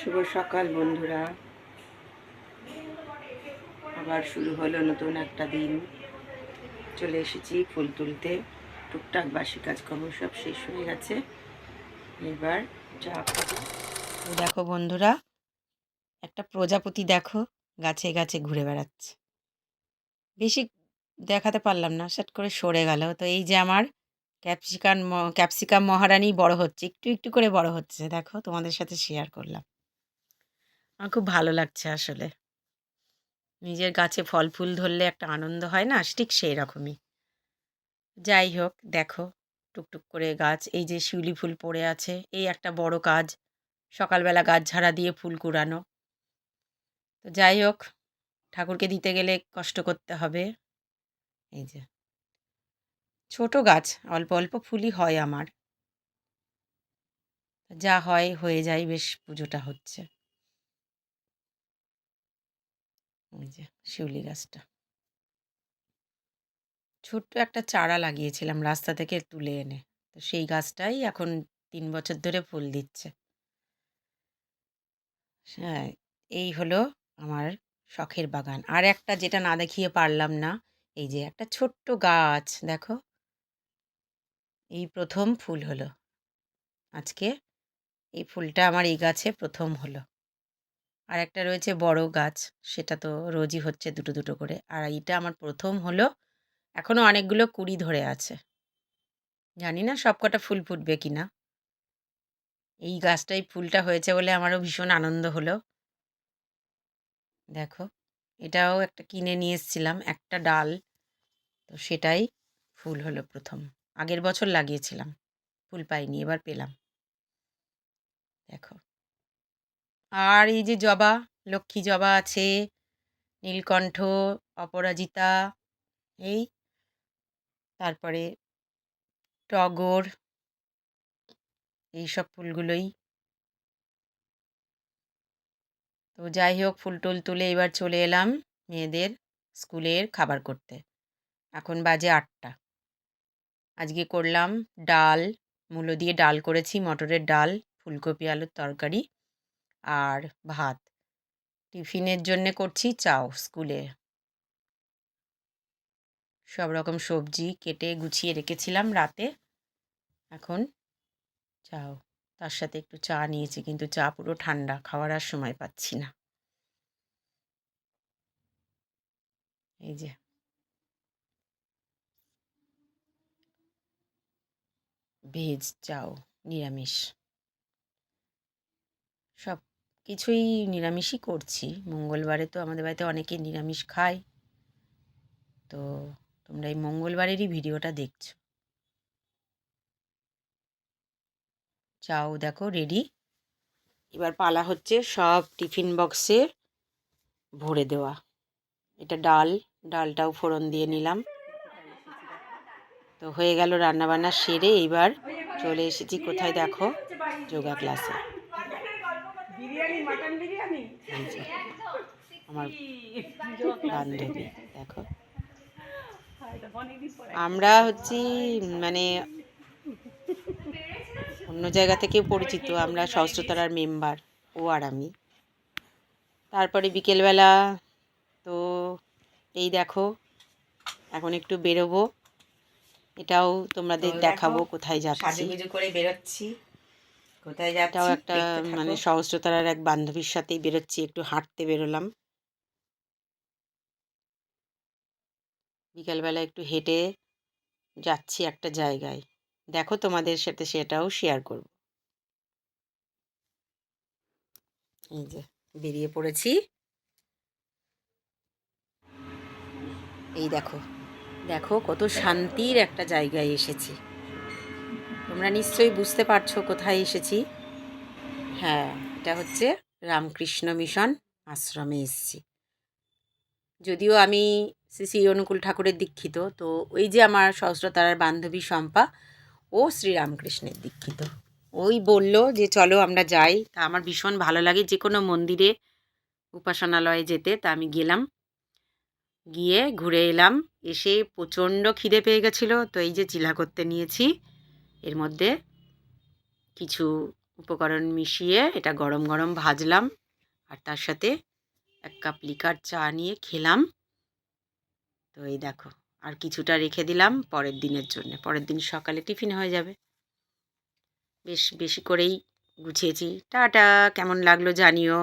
শুভ সকাল, বন্ধুরা। আবার শুরু হলো নতুন একটা দিন। চলে এসেছি ফুল তুলতে। টুকটাক বাসি কাজকর্ম সব শেষ হয়ে গেছে। এবার তো দেখো বন্ধুরা, একটা প্রজাপতি দেখো, গাছে গাছে ঘুরে বেড়াচ্ছে। বেশি দেখাতে পারলাম না সেট করে সরে গেল। তো এই যে আমার ক্যাপসিকাম ক্যাপসিকাম মহারানী বড় হচ্ছে, একটু একটু করে বড় হচ্ছে, দেখো তোমাদের সাথে শেয়ার করলাম। আমার খুব ভালো লাগছে আসলে। নিজের গাছে ফল ফুল ধরলে একটা আনন্দ হয় না? ঠিক সেই রকমই যাই হোক, দেখো, টুকটুক করে গাছ, এই যে শিউলি ফুল পড়ে আছে, এই একটা বড় কাজ, সকালবেলা গাছ ঝাড়া দিয়ে ফুল কুড়ানো। তো যাই হোক, ঠাকুরকে দিতে গেলে কষ্ট করতে হবে। এই যে। ছোট গাছ, অল্প অল্প ফুলই হয় আমার। যা হয় হয়ে যায়, বেশ পুজোটা হচ্ছে। এই যে শিউলি গাছটা। ছোট্ট একটা চারা লাগিয়েছিলাম রাস্তা থেকে তুলে এনে। তো সেই গাছটাই এখন তিন বছর ধরে ফুল দিচ্ছে। হ্যাঁ এই হলো আমার শখের বাগান। আর একটা যেটা না দেখিয়ে পারলাম না, এই যে একটা ছোট্ট গাছ, দেখো। এই প্রথম ফুল হলো। আজকে এই ফুলটা আমার এই গাছে প্রথম হলো। আর একটা রয়েছে বড় গাছ, সেটা তো রোজই হচ্ছে দুটো দুটো করে। আর এইটা আমার প্রথম হলো এখনও অনেকগুলো কুড়ি ধরে আছে। জানি না সব কটা ফুল ফুটবে কি না। এই গাছটাই ফুলটা হয়েছে বলে আমারও ভীষণ আনন্দ হলো। দেখো, এটাও একটা কিনে নিয়ে এসেছিলাম, একটা ডাল। তো সেটাই ফুল হলো প্রথম। আগের বছর লাগিয়েছিলাম, ফুল পাইনি, এবার পেলাম। দেখো। আর এই যে জবা, লক্ষ্মী জবা আছে, নীলকণ্ঠ, অপরাজিতা, এই তারপরে টগর, এইসব ফুলগুলোই। তো যাই হোক, ফুল টুল তুলে এবার চলে এলাম মেয়েদের স্কুলের খাবার করতে। এখন বাজে আটটা। আজকে করলাম ডাল, মূলো দিয়ে ডাল করেছি, মটরের ডাল, ফুলকপি, আলুর তরকারি। আর ভাত। টিফিনের জন্যে করছি চাও স্কুলে। সব রকম সবজি কেটে গুছিয়ে রেখেছিলাম রাতে। এখন চাও। তার সাথে একটু চা নিয়েছি কিন্তু চা পুরো ঠান্ডা, খাওয়ার আর সময় পাচ্ছি না। এই যে। ভেজ, চাও, নিরামিষ। সব কিছুই নিরামিষই করছি। মঙ্গলবারে তো আমাদের বাড়িতে অনেকে নিরামিষ খায়। তো তোমরা এই মঙ্গলবারেরই ভিডিওটা দেখছ। চাও দেখো রেডি এবার পালা হচ্ছে সব টিফিন বক্সে ভরে দেওয়া। এটা ডাল, ডালটাও ফোড়ন দিয়ে নিলাম। তো হয়ে গেল রান্নাবান্না সেরে এইবার চলে এসেছি কোথায় দেখো? যোগা ক্লাসে এই যে, আমার বান্ধবী দেখো। আমরা হচ্ছি মানে অন্য জায়গা থেকেও পরিচিত আমরা সহস্রতারার মেম্বার ও আর আমি। তারপরে বিকেলবেলা তো এই দেখো এখন একটু বেরোবো। এটাও তোমাদের দেখাবো কোথায় যাচ্ছি। করে বেরোচ্ছি। কোথায় যাচ্ছি একটা। মানে সহস্রতারার এক বান্ধবীর সাথেই বেরোচ্ছি একটু হাঁটতে বেরোলাম। বিকালবেলা একটু হেঁটে যাচ্ছি একটা জায়গায়। দেখো তোমাদের সাথে সেটাও শেয়ার করব। এই যে বেরিয়ে পড়েছি। এই দেখো দেখো কত শান্তির একটা জায়গায় এসেছি। তোমরা নিশ্চয়ই বুঝতে পারছ কোথায় এসেছি। হ্যাঁ এটা হচ্ছে রামকৃষ্ণ মিশন আশ্রমে এসেছি। যদিও আমি শ্রী শ্রী অনুকূল ঠাকুরের দীক্ষিত, তো ওই যে আমার সহস্রতারার বান্ধবী শম্পা, ও শ্রীরামকৃষ্ণের দীক্ষিত। ওই বলল যে, চলো আমরা যাই। তা আমার ভীষণ ভালো লাগে, যে কোনো মন্দিরে, উপাসনালয়ে যেতে। তা আমি গেলাম। গিয়ে ঘুরে এলাম। এসে প্রচণ্ড খিদে পেয়ে গেছিল, তো এই যে চিলা করতে নিয়েছি। এর মধ্যে কিছু উপকরণ মিশিয়ে এটা গরম গরম ভাজলাম আর তার সাথে এক কাপ লিকার চা নিয়ে খেলাম। তো এই দেখো, আর কিছুটা রেখে দিলাম পরের দিনের জন্য। পরের দিন সকালে টিফিন হয়ে যাবে। বেশ, বেশি করেই গুছিয়েছি। টাটা, কেমন লাগল জানিও।